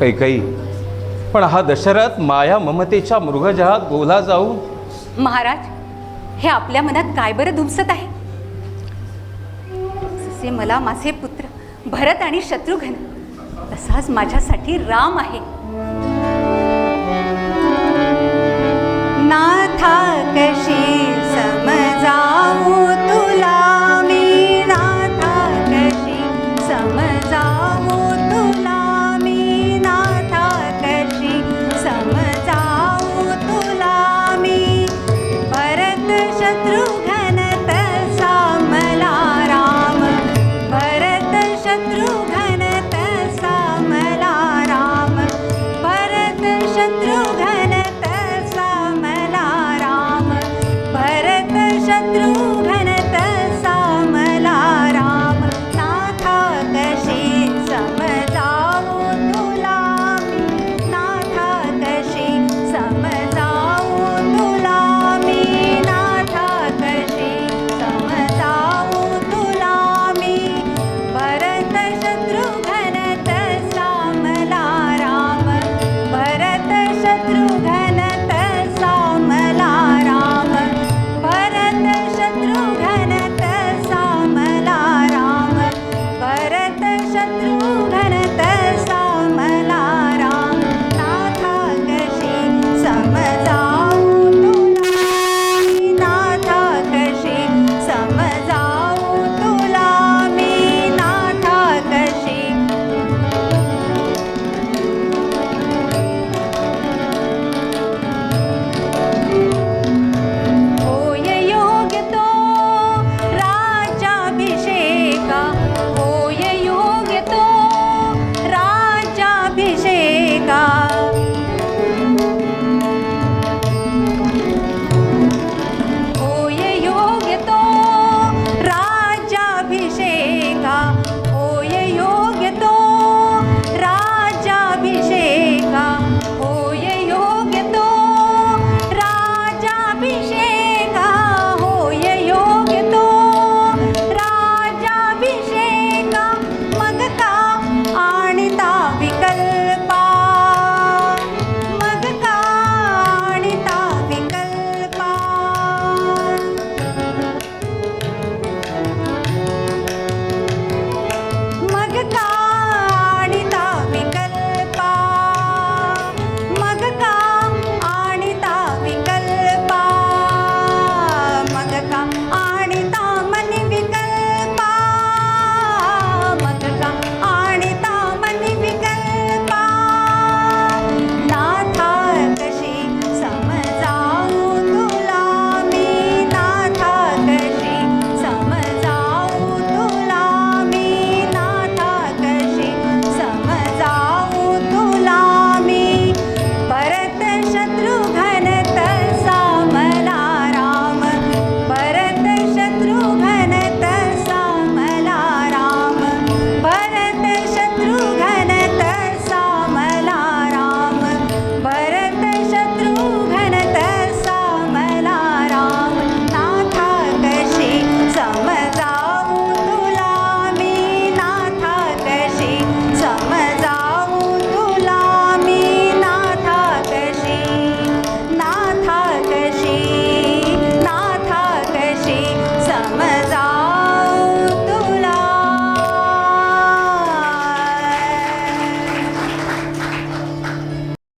कैकई. पण हा दशरथ माया ममतेच्या मृगजहात गोला जाऊन महाराज हे आपल्या मनात काय बरं धुमसत आहे? जसे मला माझे पुत्र भरत आणि शत्रुघ्न तसाच माझ्यासाठी राम आहे. through